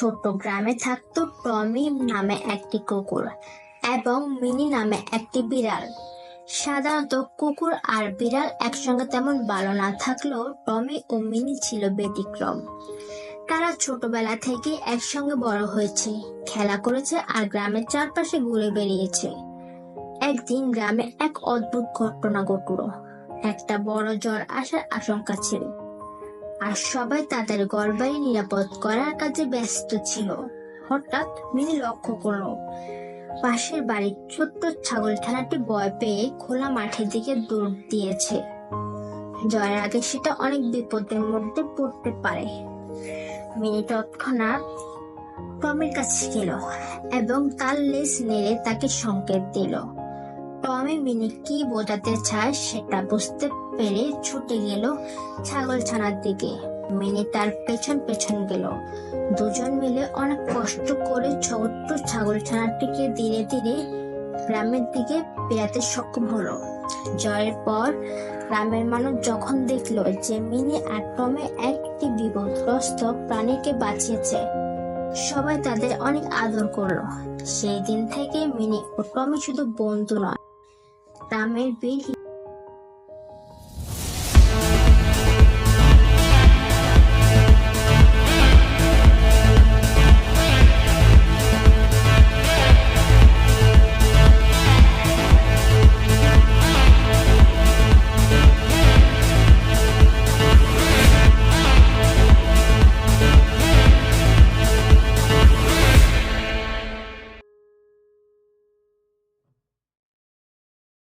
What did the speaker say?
ছোট্ট গ্রামে থাকতো টমি নামে একটি কুকুর এবং মিনি নামে একটি বিড়াল। সাধারণত কুকুর আর বিড়াল একসঙ্গে তেমন ভালো না থাকলেও টমি ও মিনি ছিল ব্যতিক্রম। তারা ছোটবেলা থেকে একসঙ্গে বড় হয়েছে, খেলা করেছে আর গ্রামের চারপাশে ঘুরে বেরিয়েছে একদিন গ্রামে এক অদ্ভুত ঘটনা ঘটলো। একটা বড় জ্বর আসার আশঙ্কা ছিল। আর সবাই তাদের ঘরবাড়ি নিরাপদ করার কাজে ব্যস্ত ছিল। হঠাৎ মিনি লক্ষ্য করল, পাশের বাড়ির ছোট্ট ছাগল ছাগলখানাটি ভয় পেয়ে খোলা মাঠের দিকে দৌড় দিয়েছে। জয়ের আগে সেটা অনেক বিপদের মধ্যে পড়তে পারে। মিনি তৎক্ষণাৎ টমির কাছে গেল এবং তার লেজ নেড়ে তাকে সংকেত দিল। টমি মিনি কি বোঝাতে চায় সেটা বুঝতে পেরে ছুটে গেল ছাগলছানার দিকে। মিনি তার পেছন পেছন গেল। দুজন মিলে অনেক কষ্ট করে ছোট্ট ছাগলছানাটিকে ধীরে ধীরে গ্রামের দিকে বেরাতে সক্ষম হলো। জয়ের পর গ্রামের মানুষ যখন দেখল যে মিনি আর টমে একটি বিপদগ্রস্ত প্রাণীকে বাঁচিয়েছে, সবাই তাদের অনেক আদর করল। সেই দিন থেকে মিনি ও টমি শুধু বন্ধু নয় গ্রামের বীর